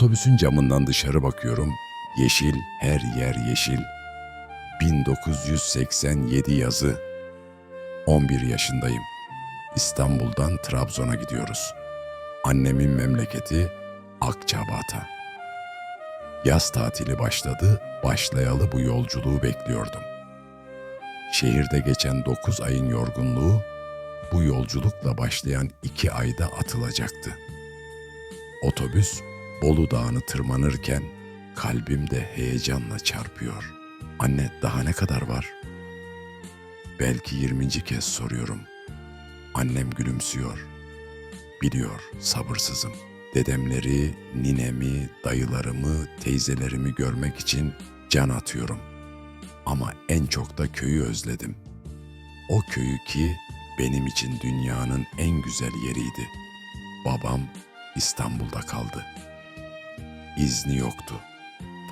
Otobüsün camından dışarı bakıyorum. Yeşil, her yer yeşil. 1987 yazı. 11 yaşındayım. İstanbul'dan Trabzon'a gidiyoruz. Annemin memleketi Akçabat'a. Yaz tatili başladı, başlayalı bu yolculuğu bekliyordum. Şehirde geçen 9 ayın yorgunluğu bu yolculukla başlayan 2 ayda atılacaktı. Otobüs Bolu Dağı'nı tırmanırken kalbimde heyecanla çarpıyor. Anne daha ne kadar var? Belki 20. kez soruyorum. Annem gülümsüyor. Biliyor sabırsızım. Dedemleri, ninemi, dayılarımı, teyzelerimi görmek için can atıyorum. Ama en çok da köyü özledim. O köyü ki benim için dünyanın en güzel yeriydi. Babam İstanbul'da kaldı. İzni yoktu.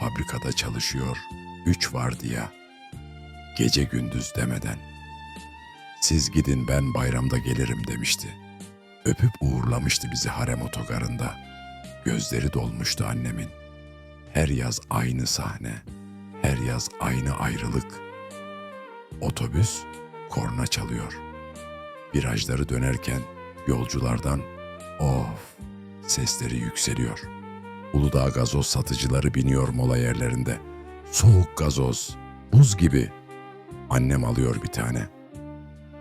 Fabrikada çalışıyor, üç vardiya. Gece gündüz demeden. Siz gidin ben bayramda gelirim demişti. Öpüp uğurlamıştı bizi harem otogarında. Gözleri dolmuştu annemin. Her yaz aynı sahne, her yaz aynı ayrılık. Otobüs korna çalıyor. Virajları dönerken yolculardan of sesleri yükseliyor. Uludağ gazoz satıcıları biniyor mola yerlerinde. Soğuk gazoz, buz gibi. Annem alıyor bir tane.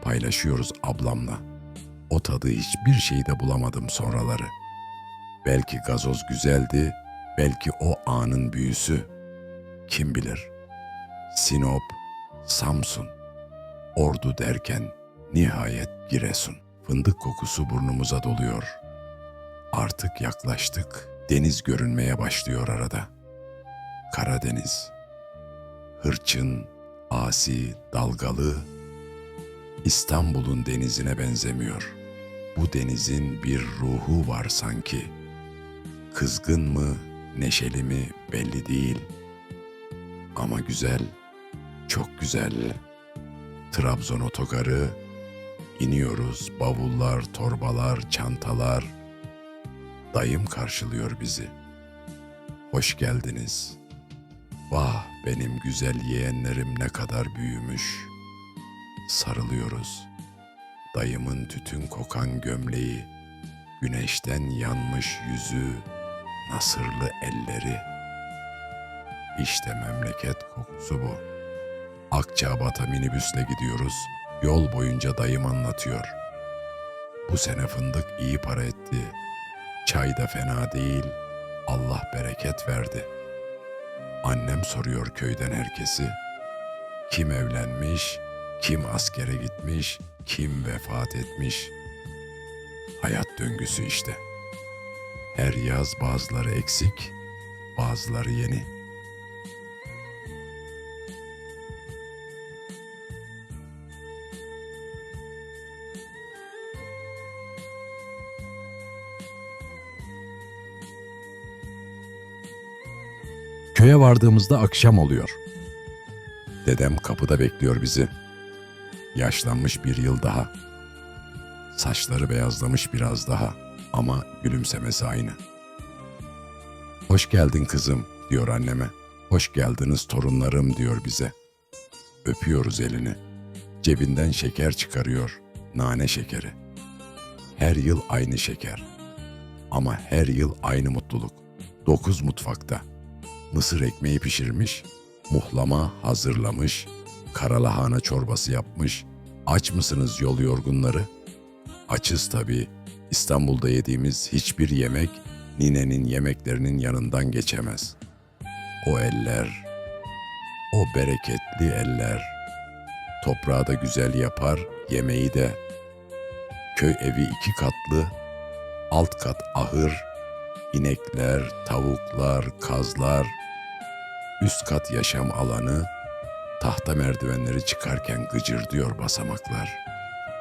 Paylaşıyoruz ablamla. O tadı hiçbir şeyde bulamadım sonraları. Belki gazoz güzeldi, belki o anın büyüsü. Kim bilir? Sinop, Samsun, Ordu derken nihayet Giresun. Fındık kokusu burnumuza doluyor. Artık yaklaştık. Deniz görünmeye başlıyor arada. Karadeniz. Hırçın, asi, dalgalı. İstanbul'un denizine benzemiyor. Bu denizin bir ruhu var sanki. Kızgın mı, neşeli mi belli değil. Ama güzel, çok güzel. Trabzon otogarı, iniyoruz, bavullar, torbalar, çantalar. Dayım karşılıyor bizi. Hoş geldiniz. Vah benim güzel yeğenlerim ne kadar büyümüş. Sarılıyoruz. Dayımın tütün kokan gömleği, güneşten yanmış yüzü, nasırlı elleri. İşte memleket kokusu bu. Akçabat'a minibüsle gidiyoruz. Yol boyunca dayım anlatıyor. Bu sene fındık iyi para etti. Çay da fena değil. Allah bereket verdi. Annem soruyor köyden herkesi. Kim evlenmiş, kim askere gitmiş, kim vefat etmiş. Hayat döngüsü işte. Her yaz bazıları eksik, bazıları yeni. Köye vardığımızda akşam oluyor. Dedem kapıda bekliyor bizi. Yaşlanmış bir yıl daha. Saçları beyazlamış biraz daha ama gülümsemesi aynı. Hoş geldin kızım diyor anneme. Hoş geldiniz torunlarım diyor bize. Öpüyoruz elini. Cebinden şeker çıkarıyor. Nane şekeri. Her yıl aynı şeker. Ama her yıl aynı mutluluk. Dokuz mutfakta mısır ekmeği pişirmiş, muhlama hazırlamış, karalahana çorbası yapmış. Aç mısınız yol yorgunları? Açız tabii. İstanbul'da yediğimiz hiçbir yemek ninenin yemeklerinin yanından geçemez. O eller, o bereketli eller. Toprağı da güzel yapar, yemeği de. Köy evi iki katlı, alt kat ahır, inekler, tavuklar, kazlar, üst kat yaşam alanı, tahta merdivenleri çıkarken gıcır diyor basamaklar.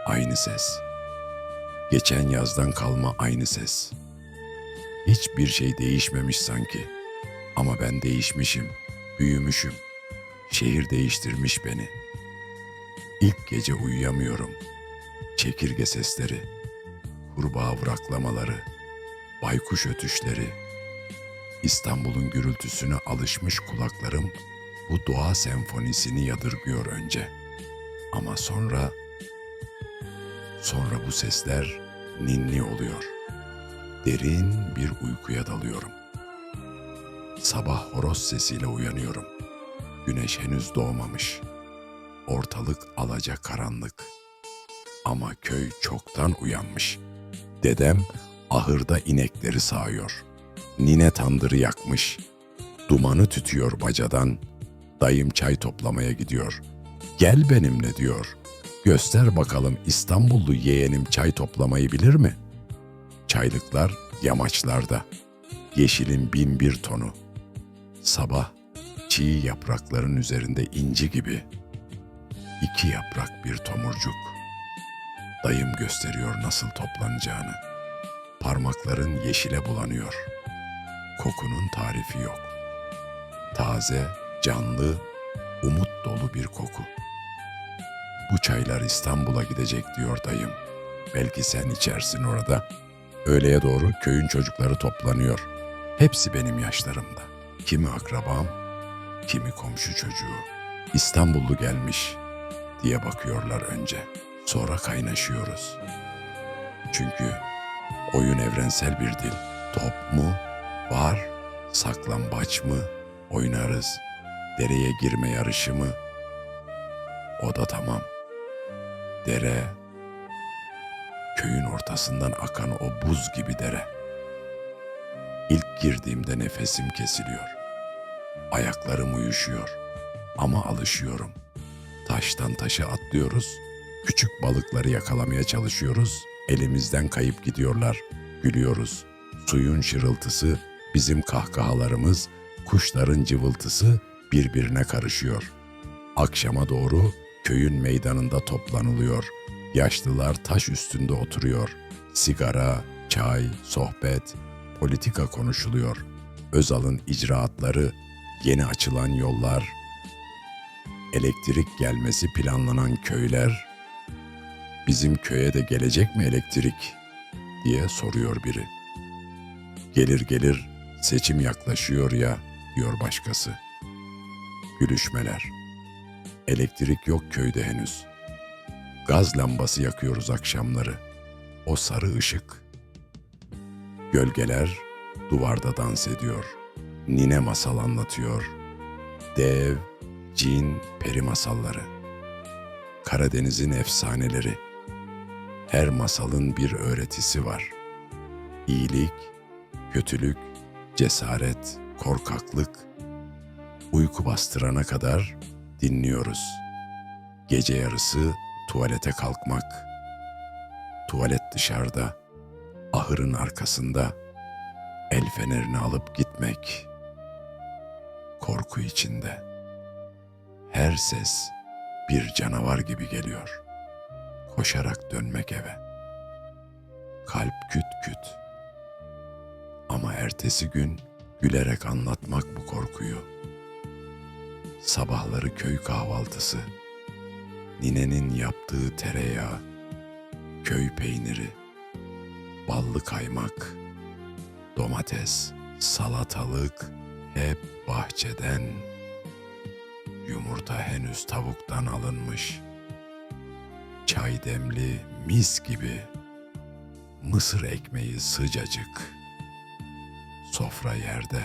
Aynı ses. Geçen yazdan kalma aynı ses. Hiçbir şey değişmemiş sanki. Ama ben değişmişim, büyümüşüm. Şehir değiştirmiş beni. İlk gece uyuyamıyorum. Çekirge sesleri, kurbağa vıraklamaları, baykuş ötüşleri. İstanbul'un gürültüsüne alışmış kulaklarım bu doğa senfonisini yadırgıyor önce. Ama sonra sonra bu sesler ninni oluyor. Derin bir uykuya dalıyorum. Sabah horoz sesiyle uyanıyorum. Güneş henüz doğmamış. Ortalık alaca karanlık. Ama köy çoktan uyanmış. Dedem ahırda inekleri sağıyor. Nine tandırı yakmış. Dumanı tütüyor bacadan. Dayım çay toplamaya gidiyor. Gel benimle diyor. Göster bakalım İstanbullu yeğenim çay toplamayı bilir mi? Çaylıklar yamaçlarda. Yeşilin bin bir tonu. Sabah çiğ yaprakların üzerinde inci gibi. İki yaprak bir tomurcuk. Dayım gösteriyor nasıl toplanacağını. Parmakların yeşile bulanıyor. Kokunun tarifi yok. Taze, canlı, umut dolu bir koku. Bu çaylar İstanbul'a gidecek diyor dayım. Belki sen içersin orada. Öğleye doğru köyün çocukları toplanıyor. Hepsi benim yaşlarımda. Kimi akrabam, kimi komşu çocuğu. İstanbullu gelmiş diye bakıyorlar önce. Sonra kaynaşıyoruz. Çünkü oyun evrensel bir dil. Top mu? Var. Saklambaç mı? Oynarız. Dereye girme yarışı mı? O da tamam. Dere, köyün ortasından akan o buz gibi dere. İlk girdiğimde nefesim kesiliyor. Ayaklarım uyuşuyor. Ama alışıyorum. Taştan taşa atlıyoruz. Küçük balıkları yakalamaya çalışıyoruz. Elimizden kayıp gidiyorlar. Gülüyoruz. Suyun şırıltısı, bizim kahkahalarımız, kuşların cıvıltısı birbirine karışıyor. Akşama doğru köyün meydanında toplanılıyor. Yaşlılar taş üstünde oturuyor. Sigara, çay, sohbet, politika konuşuluyor. Özal'ın icraatları, yeni açılan yollar, elektrik gelmesi planlanan köyler, bizim köye de gelecek mi elektrik diye soruyor biri. Gelir gelir seçim yaklaşıyor ya diyor başkası. Gülüşmeler. Elektrik yok köyde henüz. Gaz lambası yakıyoruz akşamları. O sarı ışık. Gölgeler duvarda dans ediyor. Nine masal anlatıyor. Dev, cin, peri masalları. Karadeniz'in efsaneleri. Her masalın bir öğretisi var. İyilik, kötülük, cesaret, korkaklık, uyku bastırana kadar dinliyoruz. Gece yarısı tuvalete kalkmak, tuvalet dışarıda, ahırın arkasında, el fenerini alıp gitmek, korku içinde. Her ses bir canavar gibi geliyor. Koşarak dönmek eve. Kalp küt küt. Ama ertesi gün gülerek anlatmak bu korkuyu. Sabahları köy kahvaltısı, ninenin yaptığı tereyağı, köy peyniri, ballı kaymak, domates, salatalık hep bahçeden. Yumurta henüz tavuktan alınmış. Çay demli mis gibi. Mısır ekmeği sıcacık. Sofra yerde.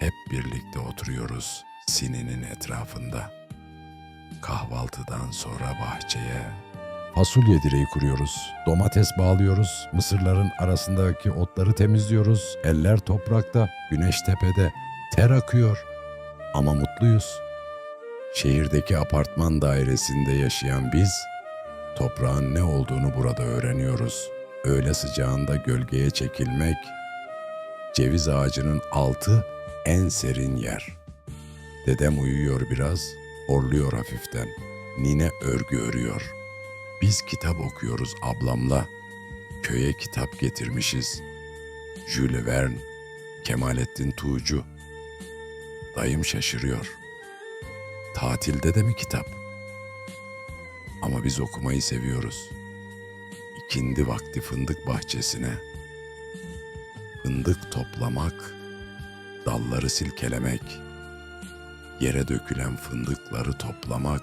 Hep birlikte oturuyoruz sininin etrafında. Kahvaltıdan sonra bahçeye fasulye direği kuruyoruz. Domates bağlıyoruz. Mısırların arasındaki otları temizliyoruz. Eller toprakta, güneş tepede. Ter akıyor. Ama mutluyuz. Şehirdeki apartman dairesinde yaşayan biz toprağın ne olduğunu burada öğreniyoruz. Öğle sıcağında gölgeye çekilmek, ceviz ağacının altı en serin yer. Dedem uyuyor biraz, horluyor hafiften. Nine örgü örüyor. Biz kitap okuyoruz ablamla. Köye kitap getirmişiz. Jules Verne, Kemalettin Tuğcu. Dayım şaşırıyor. Tatilde de mi kitap? Ama biz okumayı seviyoruz. İkindi vakti fındık bahçesine. Fındık toplamak dalları silkelemek, yere dökülen fındıkları toplamak,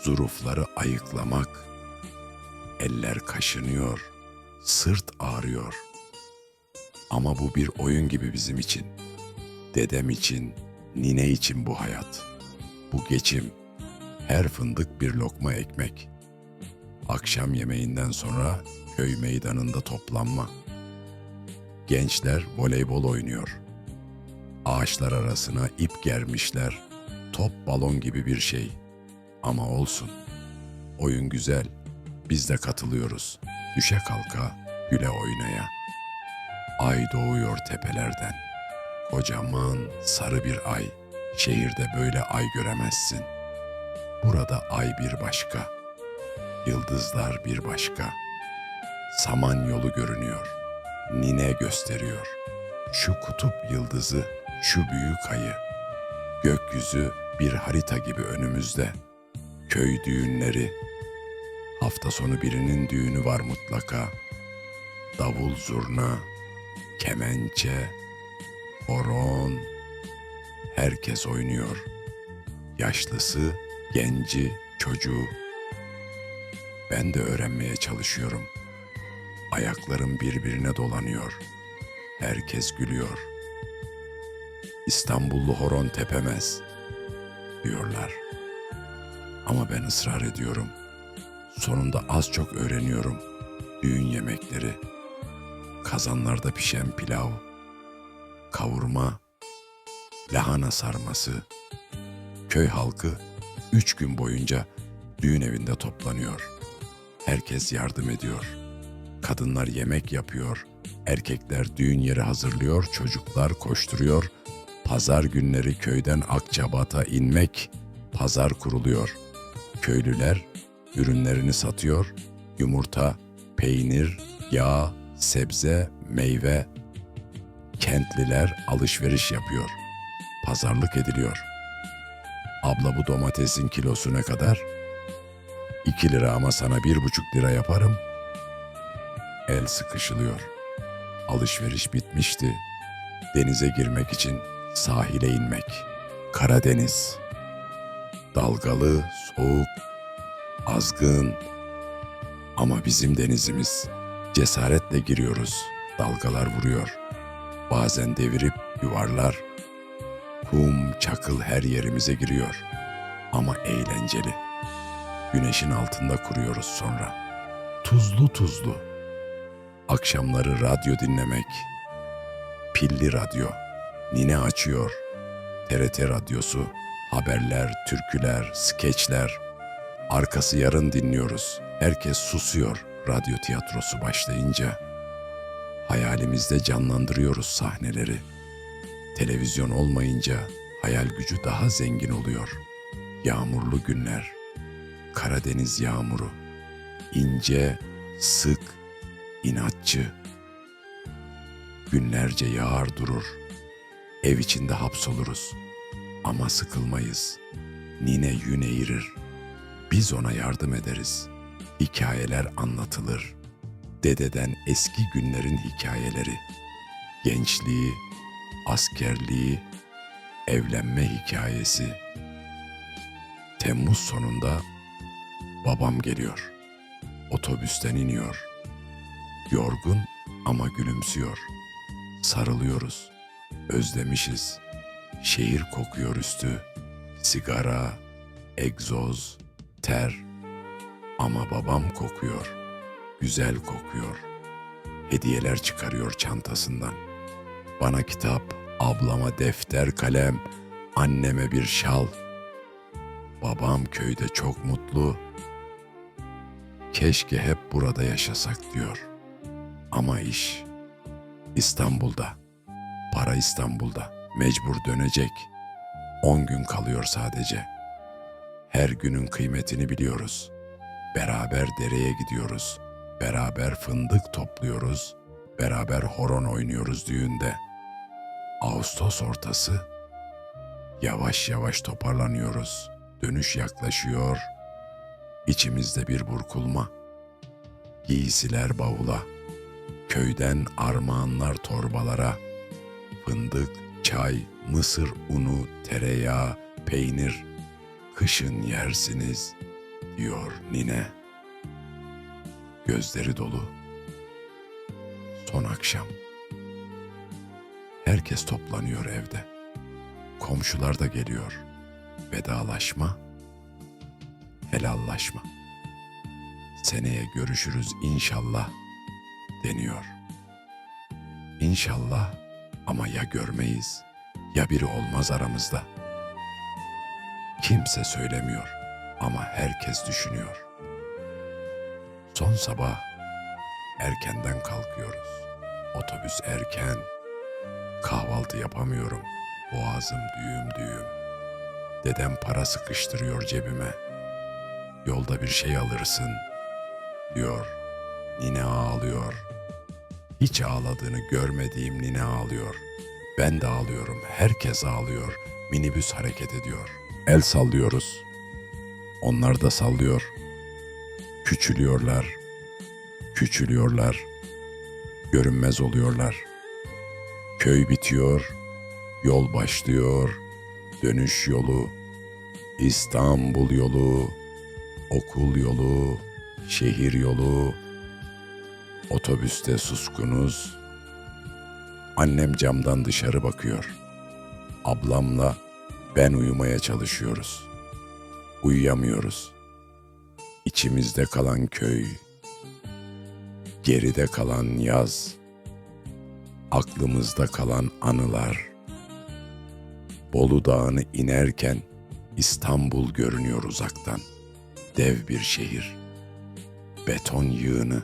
zurufları ayıklamak, eller kaşınıyor, sırt ağrıyor. Ama bu bir oyun gibi bizim için. Dedem için, nine için bu hayat. Bu geçim. Her fındık bir lokma ekmek. Akşam yemeğinden sonra köy meydanında toplanma. Gençler voleybol oynuyor. Ağaçlar arasına ip germişler. Top balon gibi bir şey. Ama olsun. Oyun güzel. Biz de katılıyoruz. Düşe kalka, güle oynaya. Ay doğuyor tepelerden. Kocaman sarı bir ay. Şehirde böyle ay göremezsin. Burada ay bir başka. Yıldızlar bir başka. Saman yolu görünüyor. Nine gösteriyor. Şu kutup yıldızı, şu büyük ayı. Gökyüzü bir harita gibi önümüzde. Köy düğünleri. Hafta sonu birinin düğünü var mutlaka. Davul zurna, kemençe, horon. Herkes oynuyor. Yaşlısı, genci, çocuğu. Ben de öğrenmeye çalışıyorum. Ayaklarım birbirine dolanıyor. Herkes gülüyor. İstanbullu horon tepemez diyorlar. Ama ben ısrar ediyorum. Sonunda az çok öğreniyorum. Düğün yemekleri, kazanlarda pişen pilav, kavurma, lahana sarması. Köy halkı üç gün boyunca düğün evinde toplanıyor. Herkes yardım ediyor. Kadınlar yemek yapıyor, erkekler düğün yeri hazırlıyor, çocuklar koşturuyor. Pazar günleri köyden Akçabat'a inmek, pazar kuruluyor. Köylüler ürünlerini satıyor, yumurta, peynir, yağ, sebze, meyve. Kentliler alışveriş yapıyor. Pazarlık ediliyor. Abla bu domatesin kilosu ne kadar? İki lira ama sana bir buçuk lira yaparım. El sıkışılıyor. Alışveriş bitmişti. Denize girmek için sahile inmek. Karadeniz. Dalgalı, soğuk, azgın. Ama bizim denizimiz. Cesaretle giriyoruz. Dalgalar vuruyor. Bazen devirip yuvarlar. Kum, çakıl her yerimize giriyor. Ama eğlenceli. Güneşin altında kuruyoruz sonra. Tuzlu tuzlu. Akşamları radyo dinlemek. Pilli radyo. Nine açıyor. TRT radyosu. Haberler, türküler, skeçler. Arkası yarın dinliyoruz. Herkes susuyor radyo tiyatrosu başlayınca. Hayalimizde canlandırıyoruz sahneleri. Televizyon olmayınca hayal gücü daha zengin oluyor. Yağmurlu günler. Karadeniz yağmuru. ince, sık, inatçı. Günlerce yağar durur. Ev içinde hapsoluruz. Ama sıkılmayız. Nine yün eğirir. Biz ona yardım ederiz. Hikayeler anlatılır. Dededen eski günlerin hikayeleri. Gençliği, askerliği, evlenme hikayesi. Temmuz sonunda babam geliyor. Otobüsten iniyor. Yorgun ama gülümsüyor. Sarılıyoruz. Özlemişiz. Şehir kokuyor üstü. Sigara, egzoz, ter. Ama babam kokuyor. Güzel kokuyor. Hediyeler çıkarıyor çantasından. Bana kitap, ablama defter, kalem, anneme bir şal. Babam köyde çok mutlu. Keşke hep burada yaşasak diyor. Ama iş İstanbul'da. Para İstanbul'da. Mecbur dönecek. On gün kalıyor sadece. Her günün kıymetini biliyoruz. Beraber dereye gidiyoruz. Beraber fındık topluyoruz. Beraber horon oynuyoruz düğünde. Ağustos ortası. Yavaş yavaş toparlanıyoruz. Dönüş yaklaşıyor. İçimizde bir burkulma. Giysiler bavula. Köyden armağanlar torbalara. fındık, çay, mısır unu, tereyağı, peynir. Kışın yersiniz, diyor nine. Gözleri dolu. Son akşam. Herkes toplanıyor evde. Komşular da geliyor. Vedalaşma, helallaşma. Seneye görüşürüz inşallah deniyor. İnşallah ama ya görmeyiz ya biri olmaz aramızda. Kimse söylemiyor ama herkes düşünüyor. Son sabah erkenden kalkıyoruz. Otobüs erken. Kahvaltı yapamıyorum. Boğazım düğüm düğüm. Dedem para sıkıştırıyor cebime. Yolda bir şey alırsın diyor. Nine ağlıyor. Hiç ağladığını görmediğim nine ağlıyor. Ben de ağlıyorum. Herkes ağlıyor. Minibüs hareket ediyor. El sallıyoruz. Onlar da sallıyor. Küçülüyorlar. Küçülüyorlar. Görünmez oluyorlar. Köy bitiyor. Yol başlıyor. Dönüş yolu. İstanbul yolu. Okul yolu. Şehir yolu. Otobüste suskunuz. Annem camdan dışarı bakıyor. Ablamla ben uyumaya çalışıyoruz. Uyuyamıyoruz. İçimizde kalan köy, geride kalan yaz, aklımızda kalan anılar. Bolu Dağı'nı inerken İstanbul görünüyor uzaktan. Dev bir şehir. Beton yığını,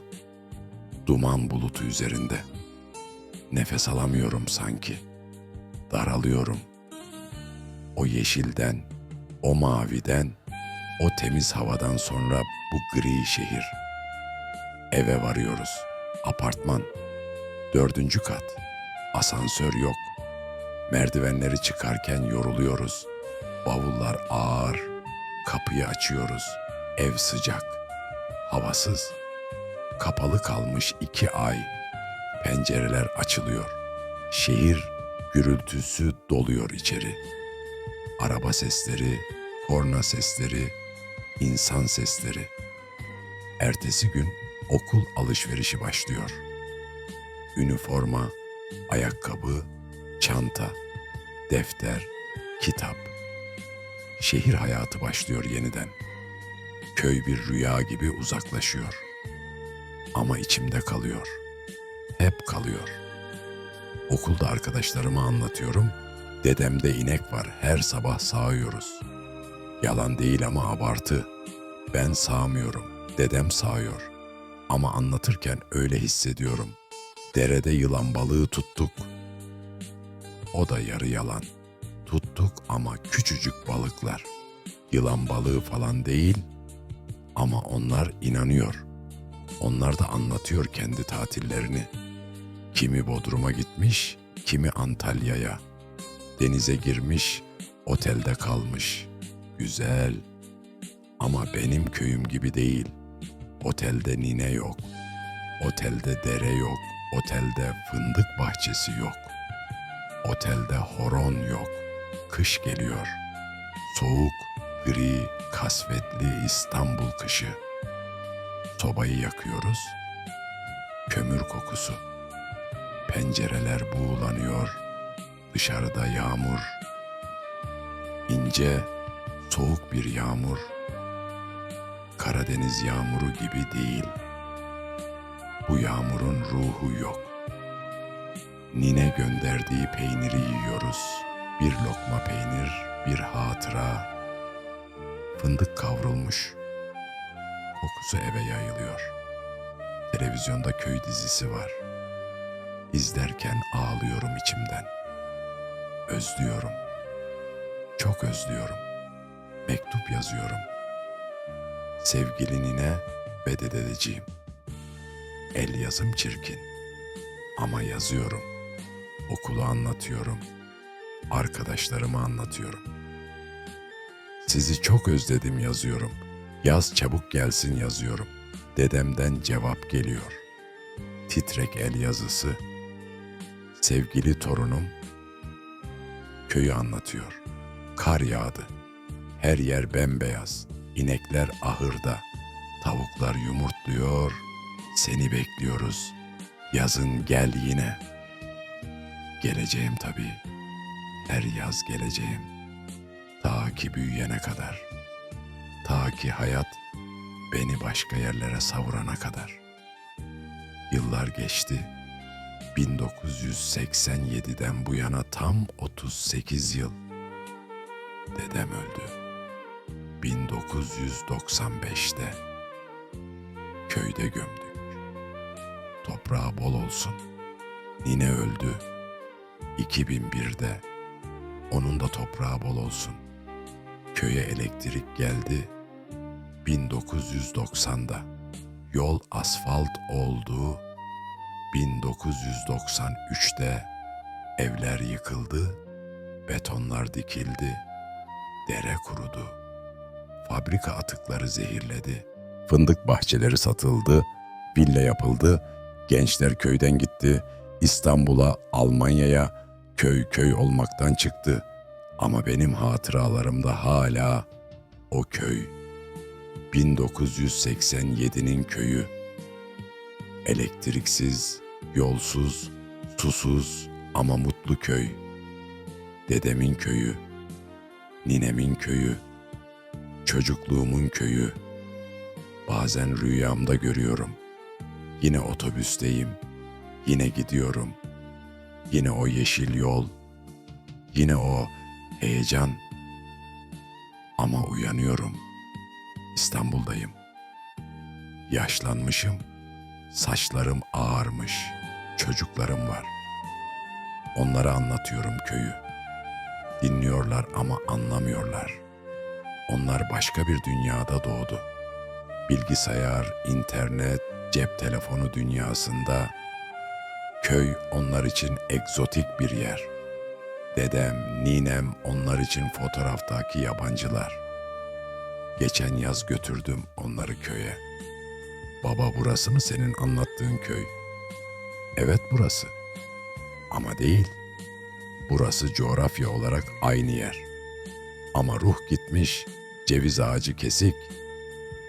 duman bulutu üzerinde. Nefes alamıyorum sanki. Daralıyorum. O yeşilden, o maviden, o temiz havadan sonra bu gri şehir. Eve varıyoruz. Apartman. Dördüncü kat. Asansör yok. Merdivenleri çıkarken yoruluyoruz. Bavullar ağır. Kapıyı açıyoruz. Ev sıcak. Havasız. Kapalı kalmış iki ay. Pencereler açılıyor. Şehir gürültüsü doluyor içeri. Araba sesleri, korna sesleri, insan sesleri. Ertesi gün okul alışverişi başlıyor. Üniforma, ayakkabı, çanta, defter, kitap. Şehir hayatı başlıyor yeniden. Köy bir rüya gibi uzaklaşıyor. Ama içimde kalıyor. Hep kalıyor. Okulda arkadaşlarıma anlatıyorum. Dedemde inek var. Her sabah sağıyoruz. Yalan değil ama abartı. Ben sağmıyorum. Dedem sağıyor. Ama anlatırken öyle hissediyorum. Derede yılan balığı tuttuk. O da yarı yalan. Tuttuk ama küçücük balıklar. Yılan balığı falan değil ama onlar inanıyor. Onlar da anlatıyor kendi tatillerini. Kimi Bodrum'a gitmiş, kimi Antalya'ya. Denize girmiş, otelde kalmış. Güzel. Ama benim köyüm gibi değil. Otelde nine yok. Otelde dere yok. Otelde fındık bahçesi yok. Otelde horon yok. Kış geliyor. Soğuk, gri, kasvetli İstanbul kışı. Sobayı yakıyoruz. Kömür kokusu. Pencereler buğulanıyor. Dışarıda yağmur. İnce, soğuk bir yağmur. Karadeniz yağmuru gibi değil. Bu yağmurun ruhu yok. Nine gönderdiği peyniri yiyoruz. Bir lokma peynir, bir hatıra. Fındık kavrulmuş. Kokusu eve yayılıyor. Televizyonda köy dizisi var. İzlerken ağlıyorum içimden. Özlüyorum. Çok özlüyorum. Mektup yazıyorum. Sevgili nine ve dedeciğim. El yazım çirkin. Ama yazıyorum. Okulu anlatıyorum. Arkadaşlarıma anlatıyorum. Sizi çok özledim yazıyorum. Yaz çabuk gelsin yazıyorum. Dedemden cevap geliyor. Titrek el yazısı. Sevgili torunum, Köyü anlatıyor. Kar yağdı. Her yer bembeyaz. İnekler ahırda. Tavuklar yumurtluyor. Seni bekliyoruz. Yazın gel yine. Geleceğim tabii. Her yaz geleceğim. Ta ki büyüyene kadar. Ta ki hayat beni başka yerlere savurana kadar. Yıllar geçti. 1987'den bu yana tam 38 yıl. Dedem öldü. 1995'te köyde gömdük. Toprağı bol olsun. Nine öldü. 2001'de onun da toprağı bol olsun. Köye elektrik geldi. 1990'da yol asfalt oldu. 1993'te evler yıkıldı, betonlar dikildi, dere kurudu. Fabrika atıkları zehirledi. Fındık bahçeleri satıldı, villa yapıldı, gençler köyden gitti, İstanbul'a, Almanya'ya köy köy olmaktan çıktı. Ama benim hatıralarımda hala o köy 1987'nin köyü. Elektriksiz, yolsuz, susuz ama mutlu köy. Dedemin köyü, ninemin köyü, çocukluğumun köyü. Bazen rüyamda görüyorum. Yine otobüsteyim. Yine gidiyorum. Yine o yeşil yol. Yine o heyecan. Ama uyanıyorum. İstanbul'dayım. Yaşlanmışım. Saçlarım ağarmış. Çocuklarım var. Onlara anlatıyorum köyü. Dinliyorlar ama anlamıyorlar. Onlar başka bir dünyada doğdu. Bilgisayar, internet, cep telefonu dünyasında köy onlar için egzotik bir yer. Dedem, ninem onlar için fotoğraftaki yabancılar. Geçen yaz götürdüm onları köye. Baba burası mı senin anlattığın köy? Evet burası. Ama değil. Burası coğrafya olarak aynı yer. Ama ruh gitmiş, ceviz ağacı kesik,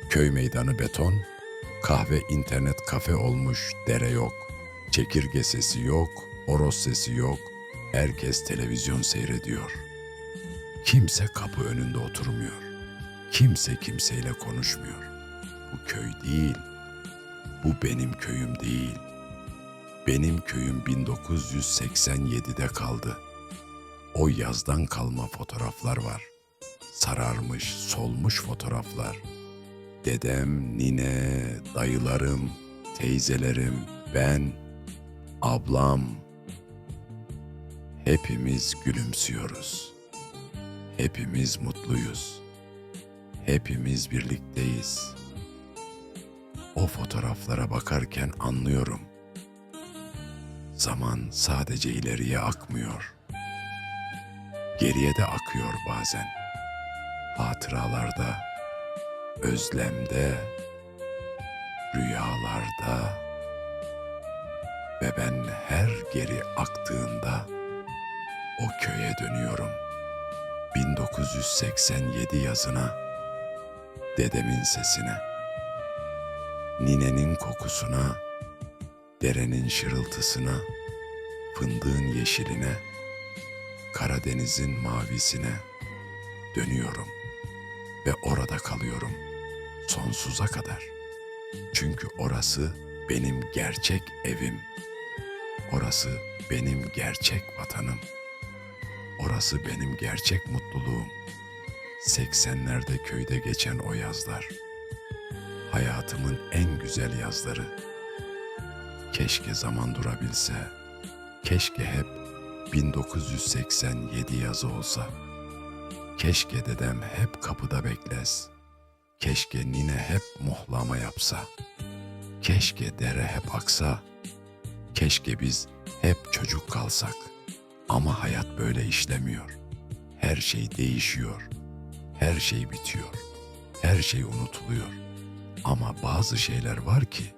köy meydanı beton, kahve internet kafe olmuş, dere yok, çekirge sesi yok, horoz sesi yok, herkes televizyon seyrediyor. Kimse kapı önünde oturmuyor. Kimse kimseyle konuşmuyor. Bu köy değil. Bu benim köyüm değil. Benim köyüm 1987'de kaldı. O yazdan kalma fotoğraflar var. Sararmış, solmuş fotoğraflar. Dedem, nine, dayılarım, teyzelerim, ben, ablam. Hepimiz gülümsüyoruz. Hepimiz mutluyuz. Hepimiz birlikteyiz. O fotoğraflara bakarken anlıyorum. Zaman sadece ileriye akmıyor. Geriye de akıyor bazen. Hatıralarda, özlemde, rüyalarda ve ben her geri aktığında o köye dönüyorum. 1987 yazına, dedemin sesine, ninenin kokusuna, derenin şırıltısına, fındığın yeşiline, Karadeniz'in mavisine dönüyorum ve orada kalıyorum sonsuza kadar. Çünkü orası benim gerçek evim. Orası benim gerçek vatanım. Orası benim gerçek mutluluğum. 80'lerde köyde geçen o yazlar. Hayatımın en güzel yazları. Keşke zaman durabilse. Keşke hep 1987 yazı olsa. Keşke dedem hep kapıda bekles. Keşke nine hep muhlama yapsa. Keşke dere hep aksa. Keşke biz hep çocuk kalsak. Ama hayat böyle işlemiyor. Her şey değişiyor. Her şey bitiyor. Her şey unutuluyor. Ama bazı şeyler var ki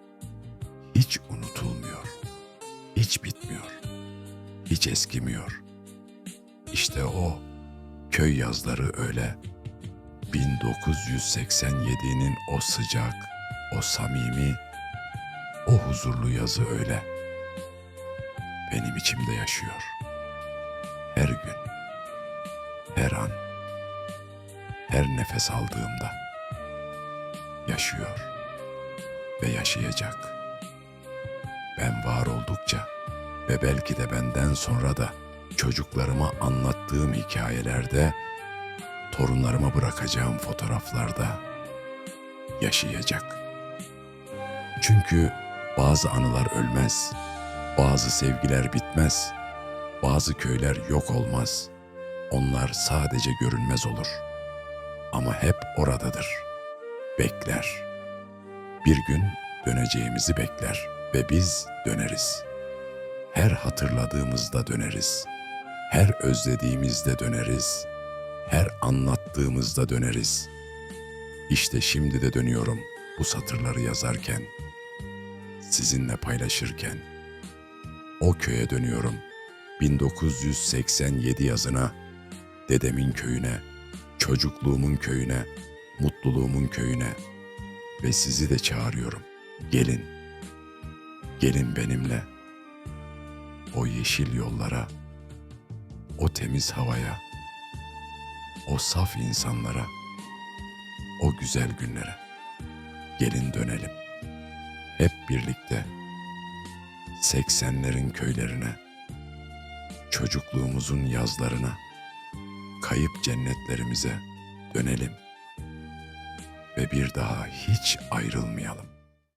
hiç unutulmuyor. Hiç bitmiyor. Hiç eskimiyor. İşte o köy yazları öyle. 1987'nin o sıcak, o samimi, o huzurlu yazı öyle. Benim içimde yaşıyor. Her gün, her an, her nefes aldığımda yaşıyor ve yaşayacak. Ben var oldukça ve belki de benden sonra da çocuklarıma anlattığım hikayelerde, torunlarıma bırakacağım fotoğraflarda yaşayacak. Çünkü bazı anılar ölmez, bazı sevgiler bitmez, bazı köyler yok olmaz. Onlar sadece görünmez olur. Ama hep oradadır. Bekler. Bir gün döneceğimizi bekler ve biz döneriz. Her hatırladığımızda döneriz. Her özlediğimizde döneriz. Her anlattığımızda döneriz. İşte şimdi de dönüyorum bu satırları yazarken, sizinle paylaşırken. O köye dönüyorum. 1987 yazına, dedemin köyüne, çocukluğumun köyüne, mutluluğumun köyüne ve sizi de çağırıyorum. Gelin. Gelin benimle. O yeşil yollara, o temiz havaya, o saf insanlara, o güzel günlere. Gelin dönelim. Hep birlikte 80'lerin köylerine, çocukluğumuzun yazlarına, kayıp cennetlerimize dönelim ve bir daha hiç ayrılmayalım.